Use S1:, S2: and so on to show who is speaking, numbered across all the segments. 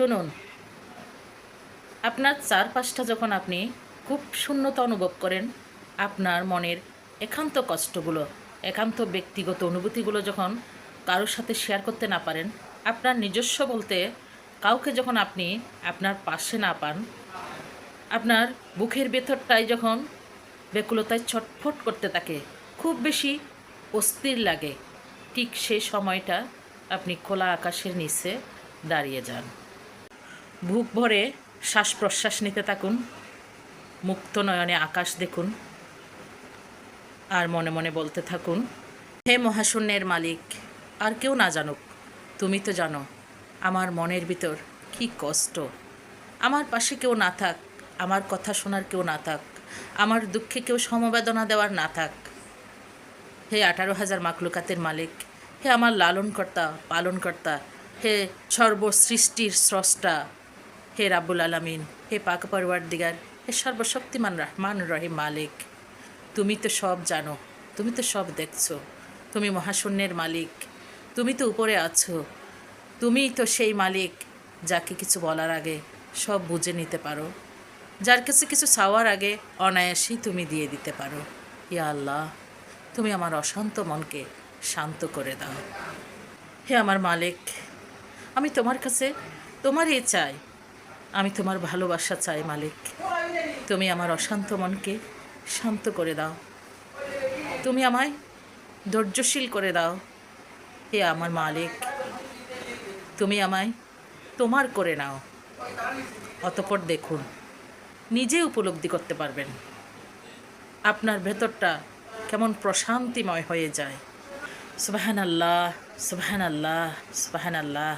S1: শুনুন। আপনার চারপাশটা যখন আপনি খুব শূন্যতা অনুভব করেন, আপনার মনের একান্ত কষ্টগুলো, একান্ত ব্যক্তিগত অনুভূতিগুলো যখন কারোর সাথে শেয়ার করতে না পারেন, আপনার নিজস্ব বলতে কাউকে যখন আপনি আপনার পাশে না পান, আপনার বুকের ভেতরটাই যখন ব্যাকুলতায় ছটফট করতে থাকে, খুব বেশি অস্থির লাগে। ঠিক সেই সময়টা আপনি খোলা আকাশের নিচে দাঁড়িয়ে যান। বুক ভরে শ্বাস প্রশ্বাস নিতে থাকুন, মুক্ত নয়নে আকাশ দেখুন, আর মনে মনে বলতে থাকুন, হে মহাশূন্যের মালিক, আর কেউ না জানুক, তুমি তো জানো, আমার মনের ভিতর কি কষ্ট। আমার পাশে কেউ না থাক, আমার কথা শোনার কেউ না থাক, আমার দুঃখে কেউ সমবেদনা দেওয়ার না থাক। হে আঠারো হাজার মাকলুকাতের মালিক, হে আমার লালনকর্তা, পালনকর্তা, হে সর্বসৃষ্টির স্রষ্টা হে রাব্বুল আলামিন, হে পাক পরওয়ার দিগার হে সর্বশক্তিমান রহমান রহিম মালিক। তুমি তো সব জানো, তুমি তো সব দেখছ, তুমি মহাশূন্যের মালিক, তুমি তো উপরে আছো তুমিই তো সেই মালিক যাকে কিছু বলার আগে সব বুঝে নিতে পারো, যার কাছে কিছু চাওয়ার আগে অনায়াসেই তুমি দিয়ে দিতে পারো। ইয়া আল্লাহ, তুমি আমার অশান্ত মনকে শান্ত করে দাও। হে আমার মালিক, আমি তোমার কাছে তোমারই চাই আমি তোমার ভালোবাসা চাই, মালিক। তুমি আমার অশান্ত মনকে শান্ত করে দাও। তুমি আমায় ধৈর্যশীল করে দাও। হে আমার মালিক, তুমি আমায় তোমার করে নাও। অতপর দেখুন, নিজে উপলব্ধি করতে পারবেন। আপনার ভেতরটা কেমন প্রশান্তিময় হয়ে যায়। সুবাহান আল্লাহ সুবাহান আল্লাহ সুবাহান আল্লাহ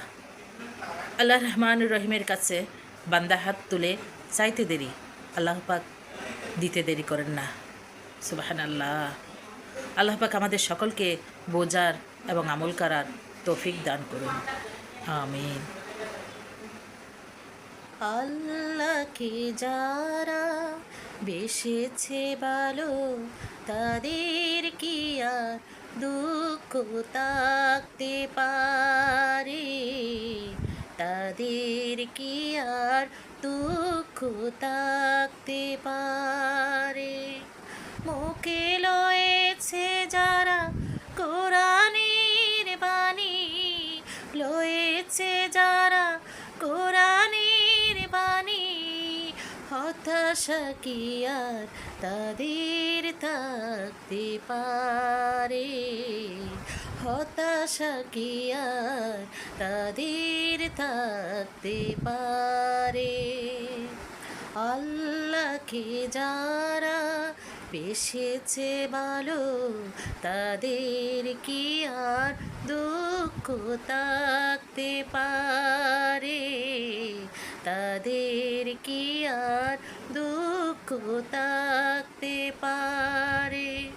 S1: আল্লাহ রহমান রহিমের কাছে বান্দা হাত তুলে চাইতে দেরি। আল্লাহ পাক দিতে দেরি করেন না। সুবাহান আল্লাহ আল্লাহ পাক আমাদের সকলকে বোঝার এবং আমল করার তৌফিক দান করুন। আমিন। আল্লাহকে যারা বেসেছে ভালো, তাদের কি আর দুঃখ তাকতে পারে? তাদের কি আর দুঃখ তাকতে পারে? মুখে লয়েছে যারা কোরআনের বাণী, লয়েছে যারা কোরআনের বাণী, হতাশা কি আর তাদের থাকতে পারে? হতাশা কি আর তাদের থাকতে পারে। আল্লাহকে যারা পেশেছে ভালো, তাদের কি আর দুঃখ থাকতে পারে? তাদের কি আর দুঃখ থাকতে পারে?